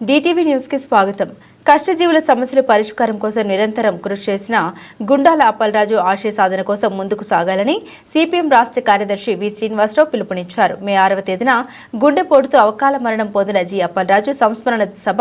DTV news కి స్వాగతం కష్టజీవుల సమస్యల పరిష్కారం కోసం నిరంతరం కృషి చేసిన గుండాల అప్పలరాజు ఆశయ సాధన కోసం ముందుకు సాగాలని సిపిఎం రాష్ట్ర కార్యదర్శి వి శ్రీనివాసరావు పిలుపునిచ్చారు. మే ఆరవ తేదీన గుండెపోటుతో అవకాల మరణం పొందిన జి అప్పలరాజు సంస్మరణ సభ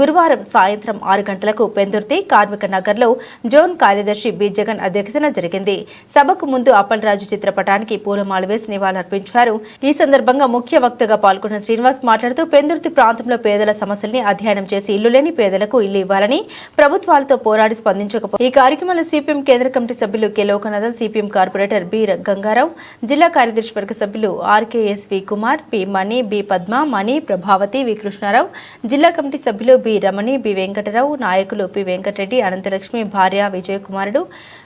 గురువారం సాయంత్రం ఆరు గంటలకు పెందుర్తి కార్మిక నగర్లో జోన్ కార్యదర్శి బి జగన్ అధ్యక్షతన జరిగింది. సభకు ముందు అప్పలరాజు చిత్రపటానికి పూలమాల వేసి నివాళులర్పించారు. ఈ సందర్భంగా ముఖ్య వక్తగా పాల్గొన్న శ్రీనివాస్ మాట్లాడుతూ పెందుర్తి ప్రాంతంలో పేదల సమస్యల్ని అధ్యయనం చేసి ఇల్లు లేని పేదలకు ఇల్లు ఇవ్వాలని ప్రభుత్వాలతో పోరాడి స్పందించకపోయి ఈ కార్యక్రమంలో సిపిఎం కేంద్ర కమిటీ సభ్యులు K Lokanathan CPM corporator B Gangarao జిల్లా కార్యదర్శి వర్గ సభ్యులు RKSV Kumar P Mani B Padma Mani Prabhavathi V Krishnarao జిల్లా కమిటీ సభ్యులు బి రమణి బి వెంకటరావు నాయకులు పి వెంకటరెడ్డి అనంతలక్ష్మి భార్య విజయ్ కుమారుడు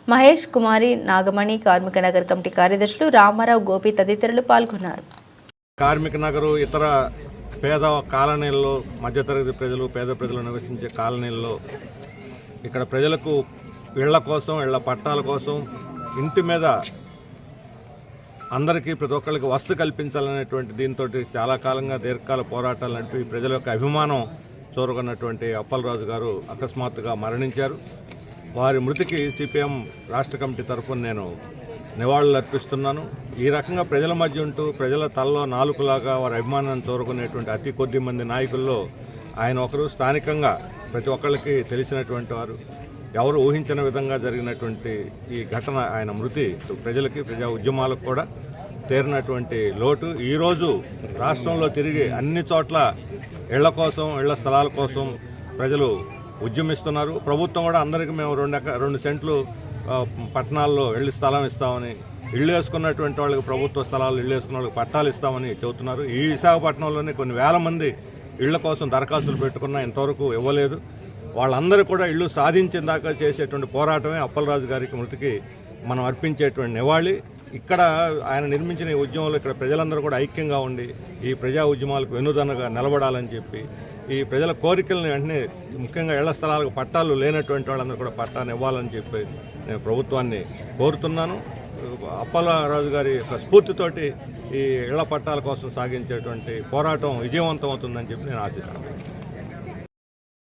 మహేష్ కుమారి నాగమణి కార్మిక నగర్ కమిటీ కార్యదర్శులు రామారావు గోపి తదితరులు పాల్గొన్నారు. కార్మిక నగరు ఇతర పేద కాలనీల్లో మధ్యతరగతి ప్రజలు పేద ప్రజలు నివసించే కాలనీల్లో ఇక్కడ ప్రజలకు ఇళ్ళ కోసం ఇళ్ళ పట్టాల కోసం ఇంటి మీద అందరికీ ప్రతి ఒక్కరికి వస్తు కల్పించాలనేటువంటి దీంతో చాలా కాలంగా దీర్ఘకాల పోరాటాలు అంటూ ఈ ప్రజల యొక్క అభిమానం చూరగొన్నటువంటి అప్పలరాజు గారు అకస్మాత్తుగా మరణించారు. వారి మృతికి సిపిఎం రాష్ట్ర కమిటీ తరఫున నేను నివాళులు అర్పిస్తున్నాను ఈ రకంగా ప్రజల మధ్య ఉంటూ ప్రజల తలలో నాలుకలాగా వారి అభిమానాన్ని చూరుకునేటువంటి అతి కొద్ది మంది నాయకుల్లో ఆయన ఒకరు. స్థానికంగా ప్రతి ఒక్కళ్ళకి తెలిసినటువంటి వారు. ఎవరు ఊహించిన విధంగా జరిగినటువంటి ఈ ఘటన ఆయన మృతి ప్రజలకి ప్రజా ఉద్యమాలకు కూడా తీరినటువంటి లోటు. ఈరోజు రాష్ట్రంలో తిరిగి అన్ని చోట్ల ఇళ్ళ కోసం ఇళ్ళ స్థలాల కోసం ప్రజలు ఉద్యమిస్తున్నారు. ప్రభుత్వం కూడా అందరికీ మేము రెండు రెండు సెంట్లు పట్టణాల్లో ఇళ్ళు స్థలం ఇస్తామని ఇళ్ళు వేసుకున్నటువంటి వాళ్ళకి ప్రభుత్వ స్థలాలు ఇళ్ళు వేసుకున్న వాళ్ళకి పట్టాలు ఇస్తామని చెబుతున్నారు. ఈ విశాఖపట్నంలోనే కొన్ని వేల మంది ఇళ్ళ కోసం దరఖాస్తులు పెట్టుకున్నా ఇంతవరకు ఇవ్వలేదు. వాళ్ళందరూ కూడా ఇళ్ళు సాధించిన దాకా చేసేటువంటి పోరాటమే అప్పలరాజు గారికి మృతికి మనం అర్పించేటువంటి నివాళి. ఇక్కడ ఆయన నిర్మించిన ఈ ఉద్యమంలో ఇక్కడ ప్రజలందరూ కూడా ఐక్యంగా ఉండి ఈ ప్రజా ఉద్యమాలకు వెనుదనగా నిలబడాలని చెప్పి ఈ ప్రజల కోరికలను వెంటనే ముఖ్యంగా ఇళ్ళ స్థలాలకు పట్టాలు లేనటువంటి వాళ్ళందరూ కూడా పట్టాన్ని ఇవ్వాలని చెప్పేది నేను ప్రభుత్వాన్ని కోరుతున్నాను. అప్పలరాజు గారి యొక్క స్ఫూర్తితోటి ఈ ఇళ్ళ పట్టాల కోసం సాగించేటువంటి పోరాటం విజయవంతం అవుతుందని చెప్పి నేను ఆశిస్తున్నాను